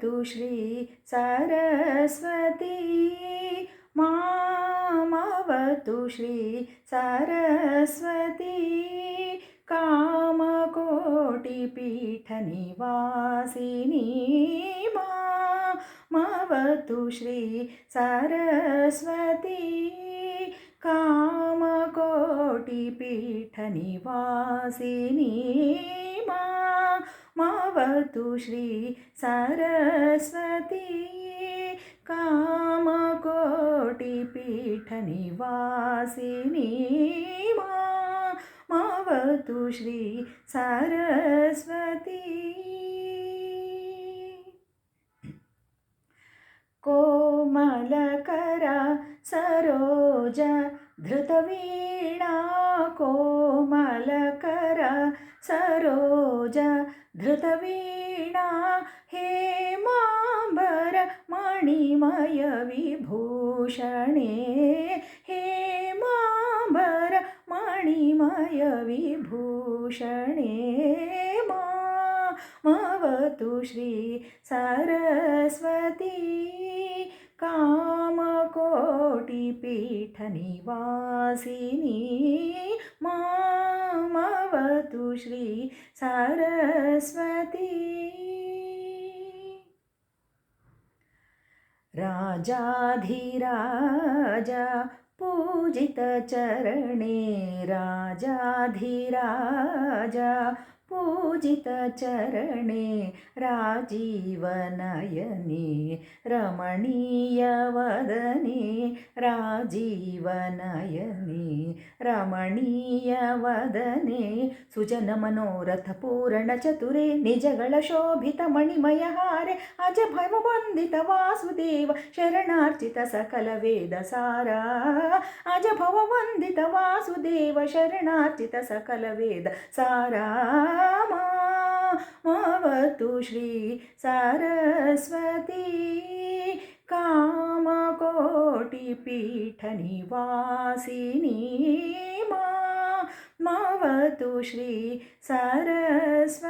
मामवतु श्री सरस्वती। मामवतु श्री सरस्वती। कामकोटिपीठनिवासिनी। मामवतु श्री सरस्वती कामकोटिपीठनिवासिनी मा मावतु श्री सरस्वती। कामकोटिपीठनिवासिनी मा मावतु श्री सरस्वती। कोमलकरा सरोज धृतवीणा कोमलकर सरोज धृतवीणा हेमाम्बर मणिमय विभूषणे हेमाम्बर मणिमय विभूषणे मा मवतु श्री सरस्वती कामकोटिपीठनिवासिनी मामवतु श्री सरस्वती। राजाधिराजा पूजितचरणे राजाधिराजा पूजितचरणे राजीवनयने रमणीयवदने राजीवनयने रमणीयवदने सुजनमनोरथपूरणचतुरे निजगळशोभितमणिमयहारे अज भववन्दित वासुदेव शरणार्चित सकलवेदसारा अज भववन्दित वासुदेव शरणार्चित सकलवेद सारा मावतु श्री सरस्वती। कामकोटिपीठनिवासिनी मा मावतु श्री सरस्वती।